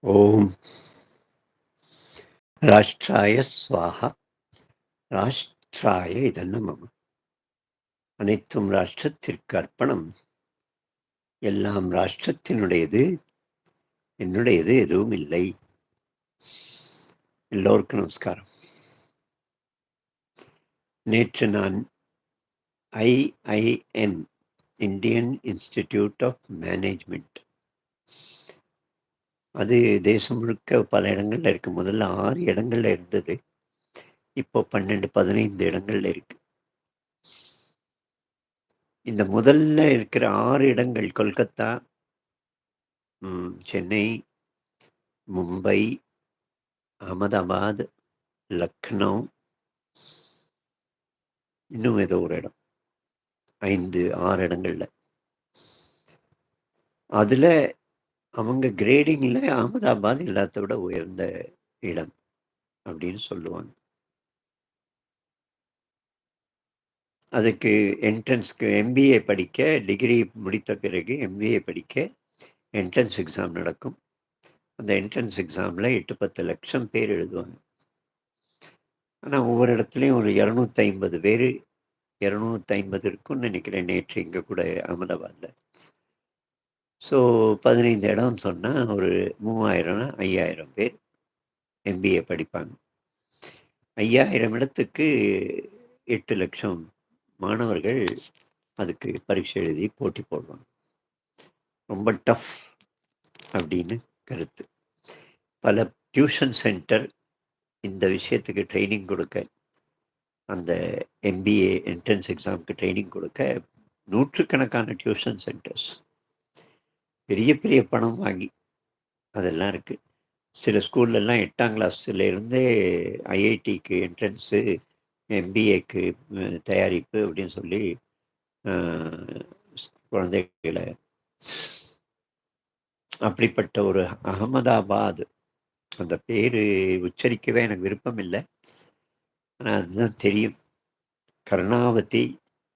ஓம் ராஷ்டிராய ஸ்வாஹா ராஷ்டிராய இதன்னமம் அனைத்தும் ராஷ்டிரத்திற்கு அர்ப்பணம் எல்லாம் ராஷ்டிரத்தினுடையது என்னுடையது எதுவும் இல்லை. எல்லோருக்கும் நமஸ்காரம். நேற்று நான் IIM Indian institute of management அது தேசம் முழுக்க பல இடங்கள்ல இருக்கு. முதல்ல ஆறு இடங்கள்ல இருந்தது. இப்போ பன்னெண்டு பதினைந்து இடங்கள்ல இருக்கு. இந்த முதல்ல இருக்கிற ஆறு இடங்கள் கொல்கத்தா சென்னை மும்பை அகமதாபாத் லக்னோ இன்னும் ஏதோ ஒரு இடம். ஐந்து ஆறு இடங்கள்ல. அதுல அவங்க கிரேடிங்கில் அகமதாபாத் எல்லாத்த விட உயர்ந்த இடம் அப்படின்னு சொல்லுவாங்க. அதுக்கு என்ட்ரன்ஸ்க்கு எம்பிஏ படிக்க டிகிரி முடித்த பிறகு எம்பிஏ படிக்க என்ட்ரன்ஸ் எக்ஸாம் நடக்கும். அந்த என்ட்ரன்ஸ் எக்ஸாமில் எட்டு பத்து லட்சம் பேர் எழுதுவாங்க. ஆனால் ஒவ்வொரு இடத்துலையும் ஒரு இரநூத்தி ஐம்பது பேர் இரநூத்தி ஐம்பது இருக்கும்னு நினைக்கிறேன் நேற்று இங்கே கூட அகமதாபாத்தில் ஸோ பதினைந்து இடம்னு சொன்னால் ஒரு மூவாயிரம் ஐயாயிரம் பேர் எம்பிஏ படிப்பாங்க. ஐயாயிரம் இடத்துக்கு எட்டு லட்சம் மாணவர்கள் அதுக்கு பரீட்சை எழுதி போட்டி போடுவாங்க. ரொம்ப டஃப் அப்படின்னு கருத்து. பல டியூஷன் சென்டர் இந்த விஷயத்துக்கு ட்ரைனிங் கொடுக்க அந்த எம்பிஏ என்ட்ரன்ஸ் எக்ஸாமுக்கு ட்ரைனிங் கொடுக்க நூற்றுக்கணக்கான டியூஷன் சென்டர்ஸ் பெரிய பெரிய பணம் வாங்கி அதெல்லாம் இருக்குது சில ஸ்கூல்லலாம் எட்டாம் கிளாஸ்லேருந்தே ஐஐடிக்கு என்ட்ரன்ஸு எம்பிஏக்கு தயாரிப்பு அப்படின்னு சொல்லி குழந்தைகளை அப்படிப்பட்ட ஒரு அகமதாபாத் அந்த பேர் உச்சரிக்கவே எனக்கு விருப்பம் இல்லை ஆனால் அதுதான் தெரியும். கருணாவதி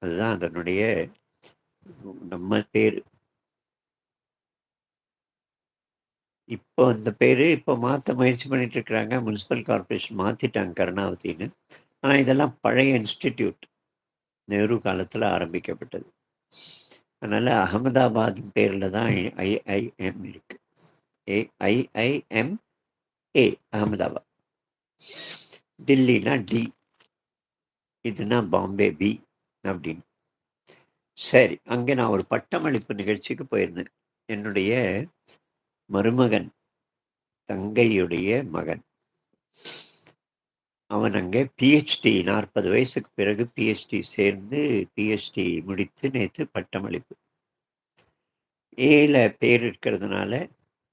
அதுதான் அதனுடைய நம்ம பேர். இப்போ அந்த பேர் இப்போ மாற்ற முயற்சி பண்ணிட்டு இருக்கிறாங்க முனிசிபல் கார்ப்பரேஷன் மாற்றிட்டாங்க கருணாவதின்னு. ஆனால் இதெல்லாம் பழைய இன்ஸ்டிடியூட் நெஹ்ரு காலத்தில் ஆரம்பிக்கப்பட்டது. அதனால் அகமதாபாத் பேரில் தான் ஐஐஎம் இருக்கு. A IIM A Ahmedabad. தில்லினா D. இதுனா பாம்பே பி அப்படின்னு. சரி அங்கே நான் ஒரு பட்டமளிப்பு நிகழ்ச்சிக்கு போயிருந்தேன். என்னுடைய மருமகன் தங்கையுடைய மகன். அவன் அங்கே பிஹெச்டி நாற்பது வயசுக்கு பிறகு பிஹெச்டி சேர்ந்து பிஹெச்டி முடித்து நேற்று பட்டமளிப்பு. ஏல பேர் இருக்கிறதுனால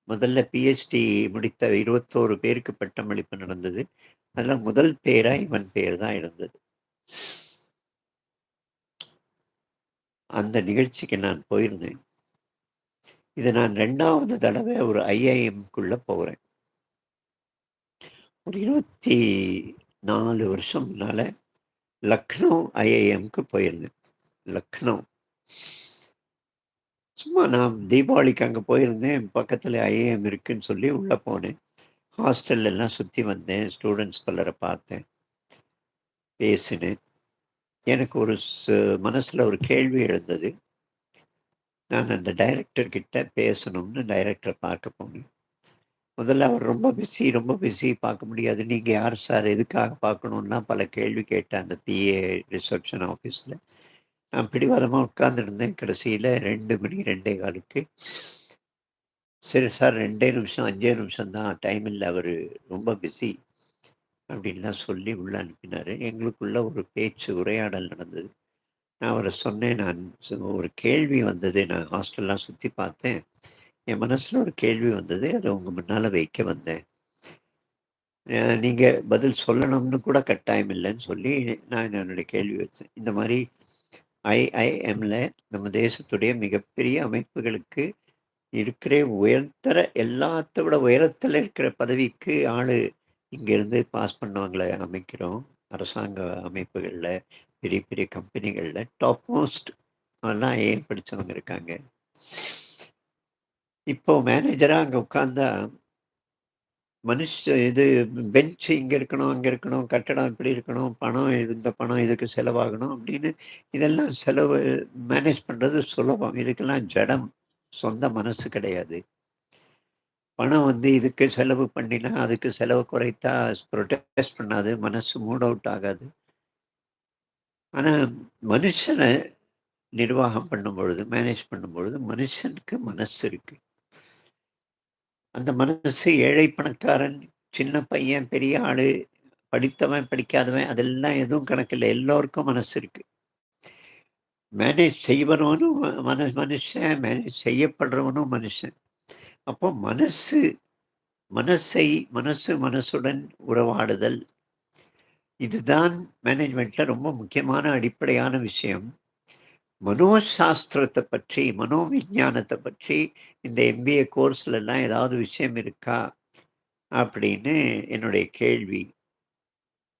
முதல்ல பிஹெச்டி முடித்த இருபத்தோரு பேருக்கு பட்டமளிப்பு நடந்தது. அதில் முதல் பேராக இவன் பேர் தான் இருந்தது. அந்த நிகழ்ச்சிக்கு நான் போயிருந்தேன். இது நான் ரெண்டாவது தடவை ஒரு ஐஐஎம்குள்ள போகிறேன் ஒரு இருபத்தி நாலு வருஷம் முன்னால் லக்னோ ஐஐஎம்க்கு போயிருந்தேன். லக்னோ. சும்மா நான் தீபாவளிக்கு அங்கே போயிருந்தேன். பக்கத்தில் ஐஏஎம் இருக்குன்னு சொல்லி உள்ளே போனேன். ஹாஸ்டல்ல எல்லாம் சுற்றி வந்தேன். ஸ்டூடெண்ட்ஸ் பலரை பார்த்தேன். பேசினேன். எனக்கு ஒரு மனசில் ஒரு கேள்வி எழுந்தது. நான் அந்த டைரக்டர் கிட்ட பேசணும்னு டைரக்டரை பார்க்க போனேன். முதல்ல அவர் ரொம்ப பிஸி ரொம்ப பிஸி பார்க்க முடியாது. நீங்கள் யார் சார் எதுக்காக பார்க்கணுன்னா பல கேள்வி கேட்டேன் அந்த பிஏ ரிசப்ஷன் ஆஃபீஸில் நான் பிடிவாதமாக உட்காந்துருந்தேன் கடைசியில் ரெண்டு மணி ரெண்டே காலுக்கு. சரி சார் ரெண்டே நிமிஷம் அஞ்சே நிமிஷம் தான் டைம் இல்லை அவர் ரொம்ப பிஸி அப்படின்லாம் சொல்லி உள்ளே அனுப்பினார். எங்களுக்குள்ள ஒரு பேச்சு உரையாடல் நடந்தது. நான் அவரை சொன்னேன். நான் ஒரு கேள்வி வந்தது. நான் ஹாஸ்டல்லாம் சுற்றி பார்த்தேன். என் மனசில் ஒரு கேள்வி வந்தது. அதை உங்கள் முன்னால் வைக்க வந்தேன். நீங்கள் பதில் சொல்லணும்னு கூட கட்டாயம் இல்லைன்னு சொல்லி நான் என்னுடைய கேள்வி வச்சேன். இந்த மாதிரி ஐஐஎம்ல நம்ம தேசத்துடைய மிகப்பெரிய அமைப்புகளுக்கு இருக்கிற உயர்த்தர எல்லாத்த விட உயரத்தில் இருக்கிற பதவிக்கு ஆள் இங்கேருந்து பாஸ் பண்ணவங்களை அமைக்கிறோம். அரசாங்க அமைப்புகளில் பெரிய பெரிய கம்பெனிகளில் டாப் மோஸ்ட் அதெல்லாம் ஏன் படித்தவங்க இருக்காங்க இப்போ மேனேஜரா அங்க உட்கார்ந்தா மனுஷ இது பெஞ்ச் இங்க இருக்கணும், அங்க இருக்கணும், கட்டடம் இப்படி இருக்கணும், பணம் இந்த பணம் இதுக்கு செலவாகணும் அப்படின்னு இதெல்லாம் செலவு மேனேஜ் பண்றது சுலபம். இதுக்கெல்லாம் ஜடம். சொந்த மனசு கிடையாது. பணம் வந்து இதுக்கு செலவு பண்ணினா, அதுக்கு செலவு குறைத்தா ப்ரொட்டஸ்ட் பண்ணாது. மனசு மூட் அவுட் ஆகாது. ஆனால் மனுஷனை நிர்வாகம் பண்ணும் பொழுது மேனேஜ் பண்ணும்பொழுது, மனுஷனுக்கு மனசு இருக்கு. அந்த மனசு ஏழை, பணக்காரன், சின்ன பையன், பெரிய ஆள் படித்தவன், படிக்காதவன் அதெல்லாம் எதுவும் கணக்கில்லை எல்லோருக்கும் மனசு இருக்குது மேனேஜ் செய்வனும் மன மனுஷன், மேனேஜ் செய்யப்படுறவனும் மனுஷன். அப்போ மனசு மனசை மனசு மனசுடன் உறவாடுதல். இதுதான் மேனேஜ்மெண்ட்டில் ரொம்ப முக்கியமான அடிப்படையான விஷயம். மனோசாஸ்திரத்தை பற்றி, மனோவிஞ்ஞானத்த பற்றி இந்த எம்பிஏ கோர்ஸ்லலாம் ஏதாவது விஷயம் இருக்கா? அப்படின்னு என்னுடைய கேள்வி.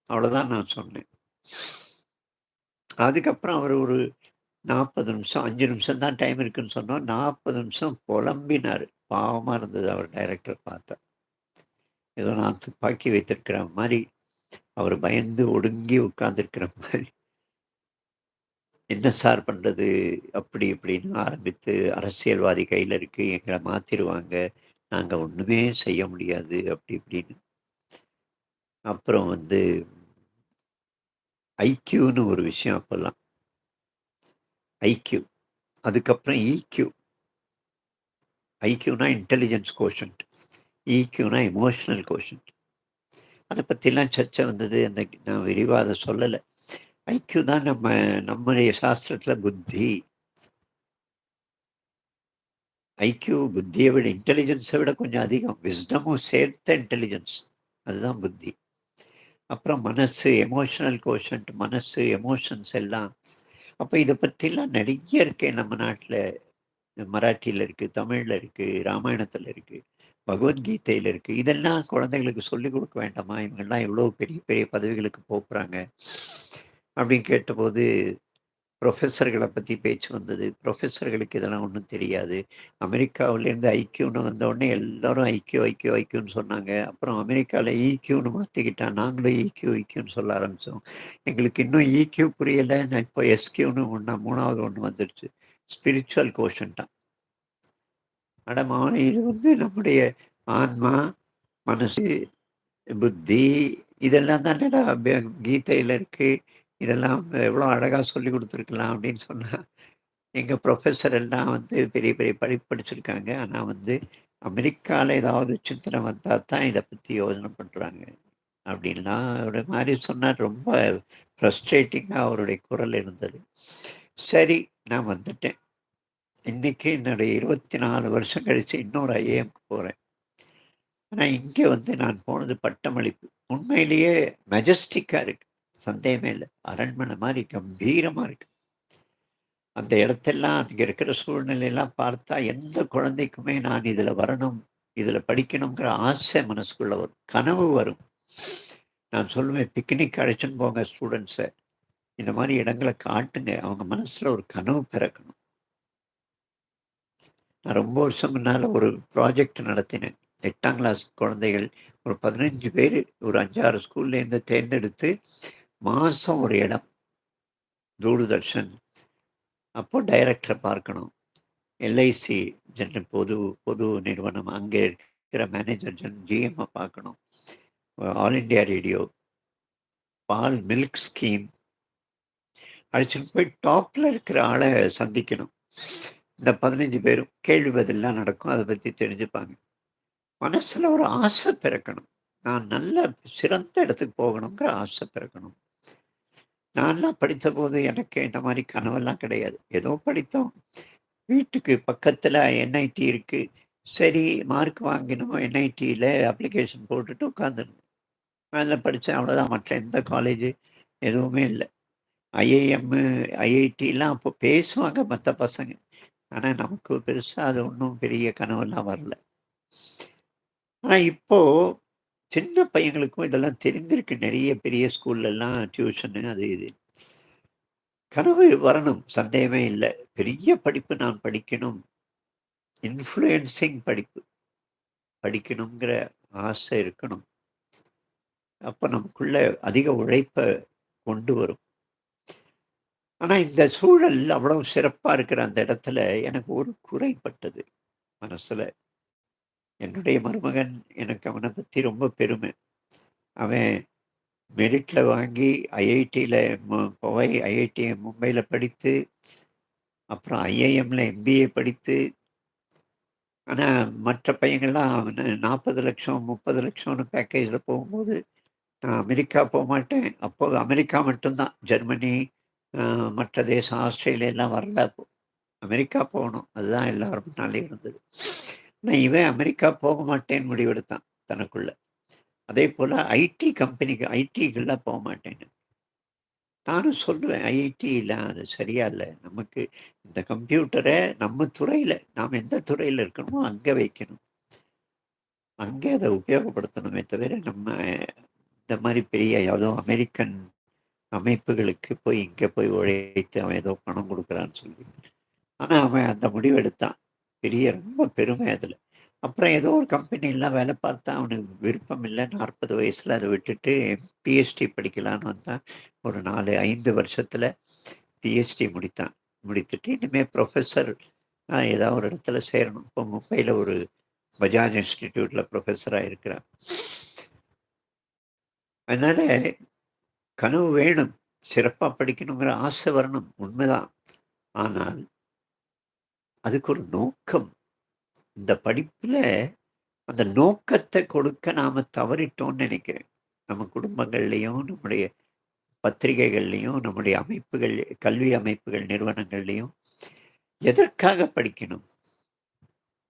அவ்வளோதான் நான் சொன்னேன். அதுக்கப்புறம் அவர் ஒரு 40 நிமிஷம், அஞ்சு நிமிஷம் தான் டைம் இருக்குன்னு சொன்னோம். 40 நிமிஷம் புலம்பினார் பாவமாக இருந்தது அவர் டைரக்டர் பார்த்தா. ஏதோ நான் துப்பாக்கி வைத்திருக்கிற மாதிரி அவர் பயந்து ஒடுங்கி உட்கார்ந்துருக்கிற மாதிரி என்ன சார் பண்ணுறது அப்படி இப்படின்னு ஆரம்பித்து, அரசியல்வாதி கையில் இருக்குது எங்களை மாற்றிடுவாங்க நாங்கள் ஒன்றுமே செய்ய முடியாது. அப்படி இப்படின்னு. அப்புறம் வந்து ஐக்கியூன்னு ஒரு விஷயம் அப்போல்லாம் ஐக்யூ. அதுக்கப்புறம் ஈக்யூ. ஐக்யூனா இன்டெலிஜென்ஸ் கோஷன்ட். ஈக்யூனா எமோஷனல் கோஷன்ட். அதை பற்றிலாம் சர்ச்சை வந்தது. அந்த நான் விரிவாக அதை சொல்லலை ஐக்யூ தான் நம்ம நம்முடைய சாஸ்திரத்தில் புத்தி. ஐக்யூ புத்தியை விட இன்டெலிஜென்ஸை விட கொஞ்சம் அதிகம். விஸ்டமும் சேர்த்த இன்டெலிஜென்ஸ். அதுதான் புத்தி. அப்புறம் மனசு, எமோஷனல் கோஷன்ட் மனசு, எமோஷன்ஸ் எல்லாம். அப்போ இதை பற்றிலாம் நிறைய இருக்கேன் நம்ம நாட்டில் மராட்டியில் இருக்குது தமிழில் இருக்குது ராமாயணத்தில் இருக்குது பகவத்கீதையில் இருக்குது இதெல்லாம் குழந்தைங்களுக்கு சொல்லிக் கொடுக்க வேண்டாமா? இவங்கெல்லாம் எவ்வளோ பெரிய பெரிய பதவிகளுக்கு போகிறாங்க அப்படின்னு கேட்டபோது, ப்ரொஃபஸர்களை பற்றி பேச்சு வந்தது. ப்ரொஃபஸர்களுக்கு இதெல்லாம் ஒன்றும் தெரியாது. அமெரிக்காவிலேருந்து ஐக்கியூன்னு வந்தவுடனே எல்லோரும் ஐக்கியோ ஐக்கியோ ஐக்யூன்னு சொன்னாங்க. அப்புறம் அமெரிக்காவில் ஈக்யூன்னு மாத்திக்கிட்டான். நாங்களும் ஈக்யூ, ஐக்கியூன்னு சொல்ல ஆரம்பித்தோம் எங்களுக்கு இன்னும் ஈக்யூ புரியலை நான் இப்போ எஸ்கியூன்னு ஒன்றா மூணாவது ஒன்று வந்துடுச்சு ஸ்பிரிச்சுவல் கோஷன் அட அடமான இது வந்து நம்முடைய ஆன்மா, மனசு, புத்தி இதெல்லாம் தானடா கீதையில் இருக்குது இதெல்லாம் எவ்வளோ அழகாக சொல்லிக் கொடுத்துருக்கலாம் அப்படின்னு சொன்னா, எங்க ப்ரொஃபஸர் எல்லாம் வந்து பெரிய பெரிய படிப்பு படிச்சிருக்காங்க. ஆனால் வந்து அமெரிக்கால ஏதாவது சிந்தனை வந்தால் தான் இதை பற்றி யோசனை பண்ணுறாங்க அப்படின்லாம் ஒரு மாதிரி சொன்னார். ரொம்ப ஃப்ரஸ்ட்ரேட்டிங்காக அவருடைய குரல் இருந்தது. சரி, நான் வந்துட்டேன். இன்றைக்கி என்னுடைய 24 வருஷம் கழித்து இன்னொரு ஐஏஎம்க்கு போகிறேன் ஆனால் இங்கே வந்து நான் போனது பட்டமளிப்பு. உண்மையிலேயே மெஜஸ்டிக்காக இருக்குது சந்தேகமே இல்லை அரண்மனை மாதிரி கம்பீரமாக இருக்குது அந்த இடத்தெல்லாம் அங்கே இருக்கிற சூழ்நிலையெல்லாம் பார்த்தா எந்த குழந்தைக்குமே நான் இதில் வரணும், இதில் படிக்கணுங்கிற ஆசை மனசுக்குள்ள வரும். கனவு வரும். நான் சொல்லுவேன் பிக்னிக் அழைச்சின்னு போங்க ஸ்டூடெண்ட்ஸை இந்த மாதிரி இடங்களை காட்டுங்க. அவங்க மனசில் ஒரு கனவு பிறக்கணும். நான் ரொம்ப வருஷம் முன்னால் ஒரு ப்ராஜெக்ட் நடத்தினேன். எட்டாம் கிளாஸ் குழந்தைகள் ஒரு பதினஞ்சு பேர் ஒரு 5, 6 ஸ்கூல்லேருந்து தேர்ந்தெடுத்து, மாதம் ஒரு இடம். தூர்தர்ஷன். அப்போ டைரக்டரை பார்க்கணும். எல்ஐசி ஜென் பொது பொது நிறுவனம். அங்கே இருக்கிற மேனேஜர் ஜென் ஜிஎம்ஐ பார்க்கணும். All India radio. பால் மில்க் ஸ்கீம். அழைச்சுட்டு போய் டாப்பில் இருக்கிற ஆளை சந்திக்கணும். இந்த 15 பேரும் கேள்வி பதிலாம் நடக்கும். அதை பற்றி தெரிஞ்சுப்பாங்க. மனசில் ஒரு ஆசை பிறக்கணும். நான் நல்ல சிறந்த இடத்துக்கு போகணுங்கிற ஆசை பிறக்கணும். நான்லாம் படித்த போது எனக்கு இந்த மாதிரி கனவெல்லாம் கிடையாது. ஏதோ படித்தோம். வீட்டுக்கு பக்கத்தில் என்ஐடி இருக்குது சரி மார்க் வாங்கினோம். என்ஐடியில் அப்ளிகேஷன் போட்டுட்டு உட்காந்துருந்தேன் அதில படித்தேன் அவ்வளோதான். மற்ற எந்த காலேஜ் எதுவுமே இல்லை ஐஏஎம்மு ஐஐடிலாம் அப்போ பேசுவாங்க மற்ற பசங்க. ஆனா நமக்கு பெருசா அது ஒன்றும் பெரிய கனவெல்லாம் வரல. ஆனா இப்போ சின்ன பையங்களுக்கும் இதெல்லாம் தெரிஞ்சிருக்கு நிறைய பெரிய ஸ்கூல்லலாம் டியூஷனு அது இது. கனவு வரணும். சந்தேகமே இல்லை பெரிய படிப்பு நான் படிக்கணும். இன்ஃப்ளூயன்சிங் படிப்பு. படிக்கணுங்கிற ஆசை இருக்கணும். அப்போ நமக்குள்ள அதிக உழைப்ப கொண்டு வரும். ஆனால் இந்த சூழல் அவ்வளவு சிறப்பாக இருக்கிற அந்த இடத்துல எனக்கு ஒரு குறைப்பட்டது மனசில் என்னுடைய மருமகன் எனக்கு அவனை பற்றி ரொம்ப பெருமை. அவன் மெரிட்டில் வாங்கி ஐஐடியில் போய் ஐஐடி மும்பையில் படித்து, அப்புறம் ஐஐஎம்மில் எம்பிஏ படித்து ஆனால் மற்ற பையங்கள்லாம் அவனை நாற்பது லட்சம் முப்பது லட்சம்னு பேக்கேஜில் போகும்போது, நான் அமெரிக்கா போக மாட்டேன் அப்போது அமெரிக்கா மட்டும்தான் ஜெர்மனி, மற்ற தேசம் ஆஸ்திரேலியாலாம் வரல அமெரிக்கா போகணும். அதுதான் எல்லாரும் முன்னாலயும் இருந்தது. ஆனால் இவன் அமெரிக்கா போக மாட்டேன்னு முடிவெடுத்தான் தனக்குள்ள. அதேபோல ஐடி கம்பெனிக்கு போக மாட்டேன்னு நானும் சொல்லுவேன், ஐஐடிலாம் அது சரியா இல்லை நமக்கு இந்த கம்ப்யூட்டரை நம்ம துறையில் நாம் எந்த துறையில் இருக்கணுமோ அங்கே வைக்கணும். அங்கே அதை உபயோகப்படுத்தணுமே தவிர, நம்ம இந்த மாதிரி பெரிய ஏதோ அமெரிக்கன் அமைப்புகளுக்கு போய் இங்கே போய் உழைத்து அவன் ஏதோ பணம் கொடுக்குறான்னு சொல்லி. ஆனால் அவன் அந்த முடிவு எடுத்தான். பெரிய ரொம்ப பெருமை அதில் அப்புறம் ஏதோ ஒரு கம்பெனிலாம் வேலை பார்த்தா அவனுக்கு விருப்பம் இல்லை நாற்பது வயசில் அதை விட்டுட்டு பிஹெச்டி படிக்கலான்னு வந்தான். ஒரு நாலு ஐந்து வருஷத்தில் பிஹெச்டி முடித்தான். முடித்துட்டு இனிமேல் ப்ரொஃபஸர் ஏதாவது ஒரு இடத்துல சேரணும். இப்போ மும்பையில் ஒரு பஜாஜ் இன்ஸ்டிடியூட்டில் ப்ரொஃபஸராக இருக்கிறான். அதனால் கனவு வேணும். சிறப்பாக படிக்கணுங்கிற ஆசை வரணும். உண்மைதான். ஆனால் அதுக்கு ஒரு நோக்கம். இந்த படிப்பில் அந்த நோக்கத்தை கொடுக்க நாம் தவறிட்டோம்னு நினைக்கிறேன் நம்ம குடும்பங்கள்லேயும் நம்முடைய பத்திரிகைகள்லேயும் நம்முடைய அமைப்புகள், கல்வி அமைப்புகள், நிறுவனங்கள்லேயும் எதற்காக படிக்கணும்?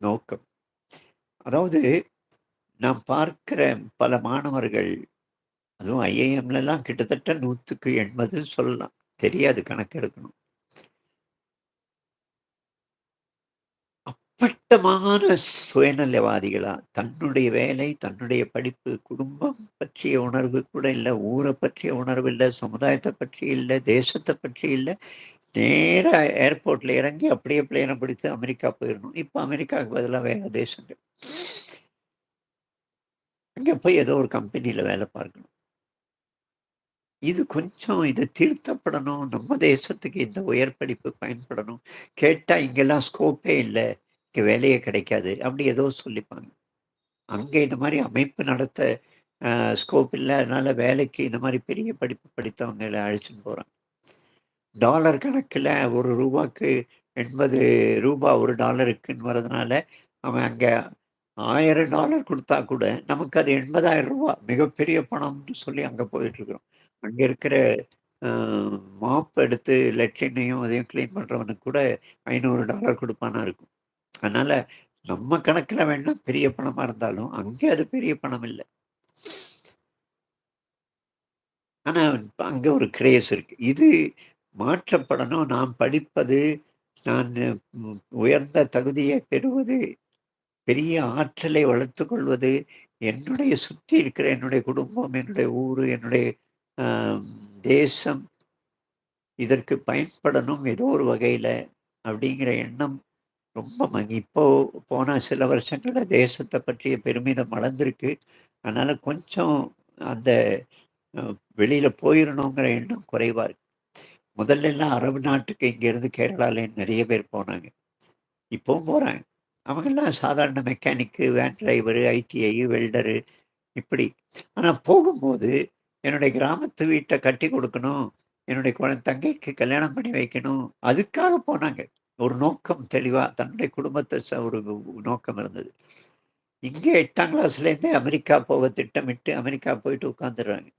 நோக்கம். அதாவது நாம் பார்க்கிற பல மாணவர்கள், அதுவும் ஐஐஎம்லலாம் கிட்டத்தட்ட 100க்கு 80 சொல்லலாம். தெரியாது கணக்கெடுக்கணும். அப்பட்டமான சுயநலவாதிகளா, தன்னுடைய வேலை, தன்னுடைய படிப்பு, குடும்பம் பற்றிய உணர்வு கூட இல்ல, ஊரை பற்றிய உணர்வு இல்ல, சமுதாயத்தை பற்றி இல்ல, தேசத்தை பற்றி இல்ல. நேரா ஏர்போர்ட்ல இறங்கி அப்படியே பிளேனை பிடித்து அமெரிக்கா போயிடணும் இப்போ அமெரிக்காவுக்கு பதிலா வேற தேசங்கள். அங்கே போய் ஏதோ ஒரு கம்பெனில வேலை பார்க்கணும். இது கொஞ்சம் இது திருத்தப்படணும். நம்ம தேசத்துக்கு இந்த உயர் படிப்பு பயன்படணும். கேட்டால் இங்கெல்லாம் ஸ்கோப்பே இல்லை இங்கே வேலையே கிடைக்காது. அப்படி ஏதோ சொல்லிப்பாங்க. அங்கே இந்த மாதிரி அமைப்பு நடத்த ஸ்கோப் இல்லை அதனால் வேலைக்கு இந்த மாதிரி பெரிய படிப்பு படித்தவங்களை அழைச்சின்னு போகிறாங்க டாலர் கணக்கில் ஒரு ரூபாய்க்கு எண்பது ரூபா ஒரு டாலருக்குன்னு வரதுனால, அவன் அங்கே ஆயிரம் டாலர் கொடுத்தா கூட, நமக்கு அது எண்பதாயிரம் ரூபா மிகப்பெரிய பணம்னு சொல்லி அங்க போயிட்டுருக்குறோம் அங்க இருக்கிற மாப் எடுத்து லெட்டினையும் அதையும் கிளீன் பண்றவனுக்கு கூட ஐநூறு டாலர் கொடுப்பானா இருக்கும். அதனால நம்ம கணக்கில் வேணால் பெரிய பணமா இருந்தாலும், அங்கே அது பெரிய பணம் இல்ல. ஆனா, அங்க ஒரு கிரேஸ் இருக்கு. இது மாற்றப்படணும். நாம் படிப்பது, நான் உயர்ந்த தகுதியை பெறுவது, பெரிய ஆற்றலை வளர்த்து கொள்வது, என்னுடைய சுற்றி இருக்கிற என்னுடைய குடும்பம், என்னுடைய ஊர் என்னுடைய தேசம் இதற்கு பயன்படணும் ஏதோ ஒரு வகையில் அப்படிங்கிற எண்ணம் ரொம்ப மங்கி இப்போ போன சில வருஷங்களில் தேசத்தை பற்றிய பெருமிதம் வளர்ந்துருக்கு அதனால் கொஞ்சம் அந்த வெளியில் போயிடணுங்கிற எண்ணம் குறைவா இருக்கு. முதல்லலாம் அரபு நாட்டுக்கு இங்கேருந்து கேரளாலேருந்து நிறைய பேர் போனாங்க. இப்போவும் போகிறாங்க அவங்கெல்லாம் சாதாரண mechanic, van driver, ITI, welder இப்படி. ஆனால் போகும்போது என்னுடைய கிராமத்து வீட்டை கட்டி கொடுக்கணும் என்னுடைய குழந்தை தங்கைக்கு கல்யாணம் பண்ணி வைக்கணும். அதுக்காக போனாங்க. ஒரு நோக்கம் தெளிவாக தன்னுடைய குடும்பத்தை ஒரு நோக்கம் இருந்தது. இங்கே எட்டாம் கிளாஸ்லேருந்தே அமெரிக்கா போக திட்டமிட்டு அமெரிக்கா போயிட்டு உட்காந்துடுறாங்க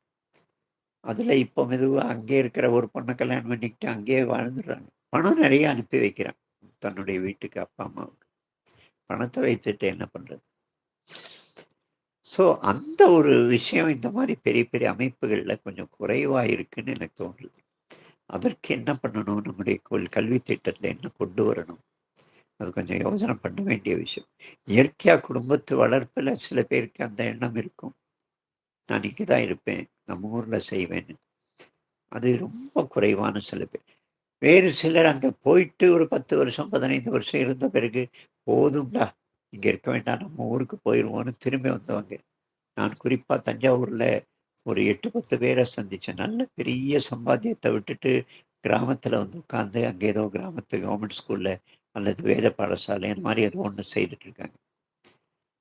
அதில் இப்போ மெதுவாக அங்கே இருக்கிற ஒரு பொண்ணை கல்யாணம் பண்ணிக்கிட்டு அங்கேயே வாழ்ந்துடுறாங்க. பணம் நிறைய அனுப்பி வைக்கிறான். தன்னுடைய வீட்டுக்கு அப்பா, அம்மாவுக்கு. பணத்தை வைத்துட்டு என்ன பண்ணுறது ஸோ அந்த ஒரு விஷயம் இந்த மாதிரி பெரிய பெரிய அமைப்புகளில் கொஞ்சம் குறைவாக இருக்குன்னு எனக்கு தோன்றுது. அதற்கு என்ன பண்ணணும்? நம்முடைய கல்வி திட்டத்தில் என்ன கொண்டு வரணும்? அது கொஞ்சம் யோசனை பண்ண வேண்டிய விஷயம். இயற்கையாக குடும்பத்து வளர்ப்பில் சில பேருக்கு அந்த எண்ணம் இருக்கும். நான் இங்கே தான் இருப்பேன். நம்ம ஊரில் செய்வேன்னு. அது ரொம்ப குறைவான சில பேர். வேறு சிலர் அங்கே போயிட்டு ஒரு பத்து வருஷம் பதினைந்து வருஷம் இருந்த பிறகு போதும்டா இங்கே இருக்க வேண்டாம் நம்ம ஊருக்கு போயிடுவோன்னு திரும்பி வந்தவங்க. நான் குறிப்பாக தஞ்சாவூரில் ஒரு எட்டு பத்து பேரை சந்தித்தேன் நல்ல பெரிய சம்பாத்தியத்தை விட்டுட்டு கிராமத்தில் வந்து உட்காந்து அங்கே ஏதோ கிராமத்து கவர்மெண்ட் ஸ்கூலில் அல்லது வேத பாடசாலை அந்த மாதிரி ஏதோ ஒன்று செய்துட்டு இருக்காங்க.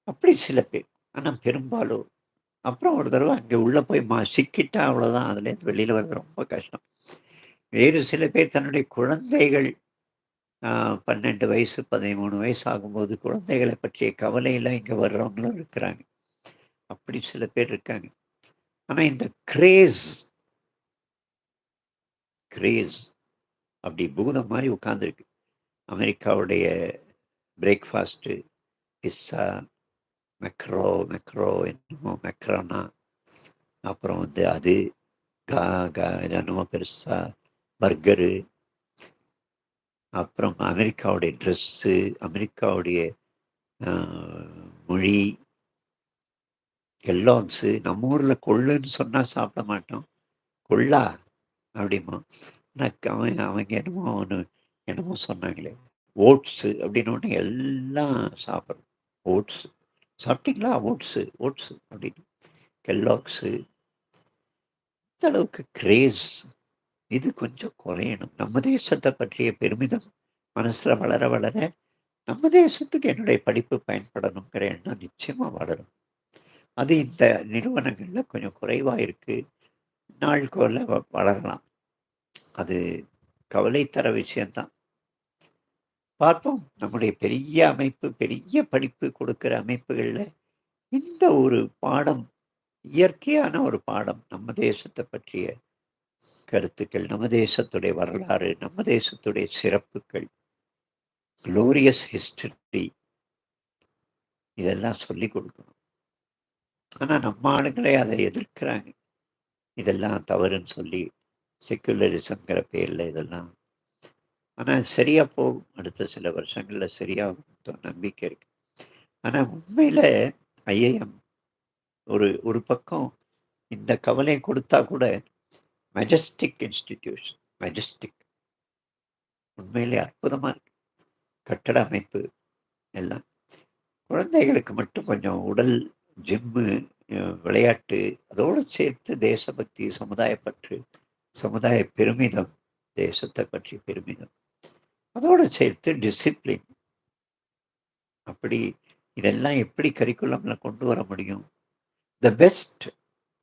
அப்படி சில பேர் ஆனால் பெரும்பாலும் அப்புறம் ஒரு தடவை அங்கே உள்ளே போய் மா சிக்கிட்டா அவ்வளோதான் அதுலேருந்து வெளியில் வர்றது ரொம்ப கஷ்டம். வேறு சில பேர் தன்னுடைய குழந்தைகள் பன்னெண்டு வயசு பதிமூணு வயசு ஆகும்போது குழந்தைகளை பற்றிய கவலையெல்லாம் இங்கே வர்றவங்களும் இருக்கிறாங்க. அப்படி சில பேர் இருக்காங்க. ஆனால் இந்த கிரேஸ் கிரேஸ் அப்படி பூதம் மாதிரி உட்காந்துருக்கு அமெரிக்காவுடைய பிரேக்ஃபாஸ்ட்டு பிஸ்ஸா மெக்ரோ மெக்ரோ என்னமோ மெக்ரோனா அப்புறம் வந்து அது கா கா என்னமோ பெருசாக பர்கரு அப்புறம் அமெரிக்காவுடைய ட்ரெஸ்ஸு அமெரிக்காவுடைய மொழி கெல்லாக்ஸு நம்ம ஊரில் கொள்ளுன்னு சொன்னால் சாப்பிட மாட்டோம். கொள்ளா அப்படிமா அவன் அவங்க என்னமோ ஒன்று என்னமோ சொன்னாங்களே. ஓட்ஸு அப்படின்னு ஒன்று எல்லாம் சாப்பிட்றோம் ஓட்ஸு. சாப்பிட்டீங்களா? ஓட்ஸு ஓட்ஸு அப்படின்னு. கெல்லாக்ஸு இந்த அளவுக்கு கிரேஸ் இது கொஞ்சம் குறையணும். நம்ம தேசத்தை பற்றிய பெருமிதம் மனசில் வளர வளர நம்ம தேசத்துக்கு என்னுடைய படிப்பு பயன்படணுங்கிற எண்ணம் நிச்சயமாக வளரும். அது இந்த நிறுவனங்களில் கொஞ்சம் குறைவாக இருக்குது நாள்கோல வளரலாம். அது கவலை தர விஷயந்தான் பார்ப்போம். நம்முடைய பெரிய அமைப்பு பெரிய படிப்பு கொடுக்குற அமைப்புகளில் இந்த ஒரு பாடம் இயற்கையான ஒரு பாடம் நம்ம தேசத்தை பற்றிய கருத்துக்கள் நம்ம தேசத்துடைய வரலாறு நம்ம தேசத்துடைய சிறப்புகள் குளோரியஸ் ஹிஸ்டரி இதெல்லாம் சொல்லி கொடுக்கணும். ஆனால் நம்ம ஆளுங்களே அதை எதிர்க்கிறாங்க. இதெல்லாம் தவறுன்னு சொல்லி செக்குலரிசம்ங்கிற பேரில் இதெல்லாம். ஆனால் சரியாக போகும். அடுத்த சில வருஷங்களில் சரியாக நம்பிக்கை இருக்கு. ஆனால் உண்மையில் ஐஏஎம் ஒரு ஒரு பக்கம் இந்த கவலை கொடுத்தா கூட மெஜஸ்டிக் இன்ஸ்டிடியூஷன் மெஜஸ்டிக் உண்மையிலே அற்புதமாக இருக்கு. கட்டட அமைப்பு எல்லாம். குழந்தைகளுக்கு மட்டும் கொஞ்சம் உடல் ஜிம்மு விளையாட்டு அதோடு சேர்த்து தேசபக்தி சமுதாயப்பற்று சமுதாய பெருமிதம் தேசத்தை பற்றி பெருமிதம். அதோடு சேர்த்து டிசிப்ளின் அப்படி இதெல்லாம் எப்படி கரிக்குலமில் கொண்டு வர முடியும்? த பெஸ்ட்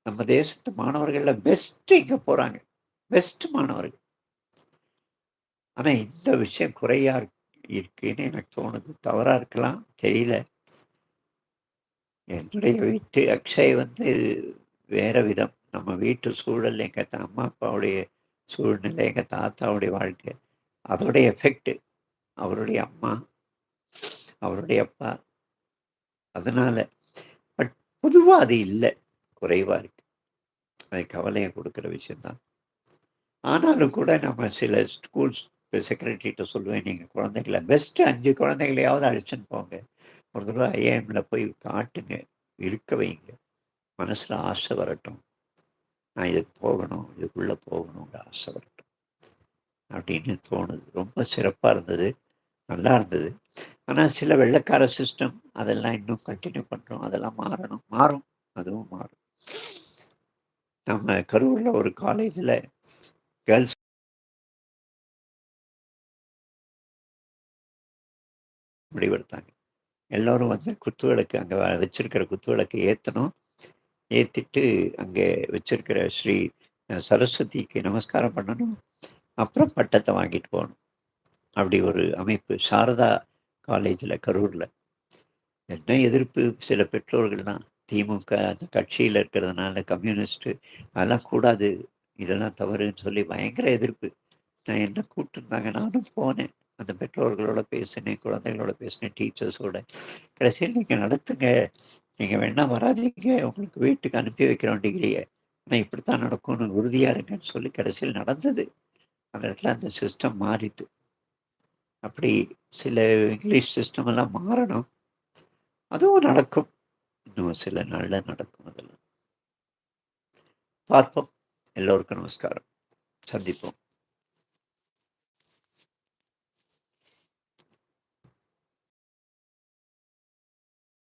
நம்ம தேசத்து மாணவர்களில் பெஸ்ட்டு இங்கே போகிறாங்க பெஸ்ட் மாணவர்கள். ஆனால் இந்த விஷயம் குறையா இருக்குன்னு எனக்கு தோணுது. தவறாக இருக்கலாம் தெரியல. என்னுடைய வீட்டு அக்ஷய் வந்து வேறு விதம். நம்ம வீட்டு சூழல் எங்கள் அம்மா அப்பாவுடைய சூழ்நிலை எங்கள் தாத்தாவுடைய வாழ்க்கை அதோடைய எஃபெக்டு அவருடைய அம்மா அவருடைய அப்பா. அதனால் பட் பொதுவாக அது இல்லை. குறைவாக இருக்குது அது கவலையை கொடுக்குற விஷயந்தான் ஆனாலும் கூட நம்ம சில ஸ்கூல்ஸ் செக்ரட்டரிகிட்ட சொல்லுவேன் நீங்கள் குழந்தைங்கள பெஸ்ட்டு அஞ்சு குழந்தைங்களையாவது அழைச்சின்னு போங்க. ஒரு தடவை ஐஏஎம்மில் போய் காட்டுங்க இருக்க வைங்க. மனசில் ஆசை வரட்டும். நான் இதுக்கு போகணும் இதுக்குள்ளே போகணுங்கிற ஆசை வரட்டும். அப்படின்னு தோணுது. ரொம்ப சிறப்பாக இருந்தது. நல்லா இருந்தது. ஆனால் சில வெள்ளக்கார சிஸ்டம் அதெல்லாம் இன்னும் கண்டினியூ பண்ணுறோம் அதெல்லாம் மாறணும். மாறும். அதுவும் மாறும். நம்ம கரூரில் ஒரு காலேஜில் கேர்ள்ஸ் முடிவெடுத்தாங்க எல்லோரும் வந்து குத்து விளக்கு அங்கே வச்சிருக்கிற குத்து விளக்கு ஏற்றணும் ஏற்றிட்டு அங்கே வச்சிருக்கிற ஸ்ரீ சரஸ்வதிக்கு நமஸ்காரம் பண்ணணும். அப்புறம் பட்டத்தை வாங்கிட்டு போகணும். அப்படி ஒரு அமைப்பு. சாரதா காலேஜில் கரூரில். என்ன எதிர்ப்பு? சில பெற்றோர்கள் தான். திமுக அந்த கட்சியில் இருக்கிறதுனால கம்யூனிஸ்ட்டு அதெல்லாம் கூடாது. இதெல்லாம் தவறுன்னு சொல்லி பயங்கர எதிர்ப்பு. நான் என்ன கூப்பிட்டுருந்தாங்க? நானும் போனேன். அந்த பெற்றோர்களோட பேசினேன் குழந்தைகளோட பேசினேன் டீச்சர்ஸோட கடைசியில் நீங்கள் நடத்துங்க. நீங்கள் வேணால் வராதிங்க. உங்களுக்கு வீட்டுக்கு அனுப்பி வைக்கிறோம் டிகிரியை ஆனால் இப்படித்தான் நடக்கும்னு உறுதியாக இருங்கன்னு சொல்லி கடைசியில் நடந்தது. அந்த இடத்துல அந்த சிஸ்டம் மாறிது அப்படி சில இங்கிலீஷ் சிஸ்டம் எல்லாம் மாறணும். அதுவும் நடக்கும். இன்னும் சில நாளில் நடக்கும் அதெல்லாம். பார்ப்போம். எல்லோருக்கும் நமஸ்காரம். சந்திப்போம்.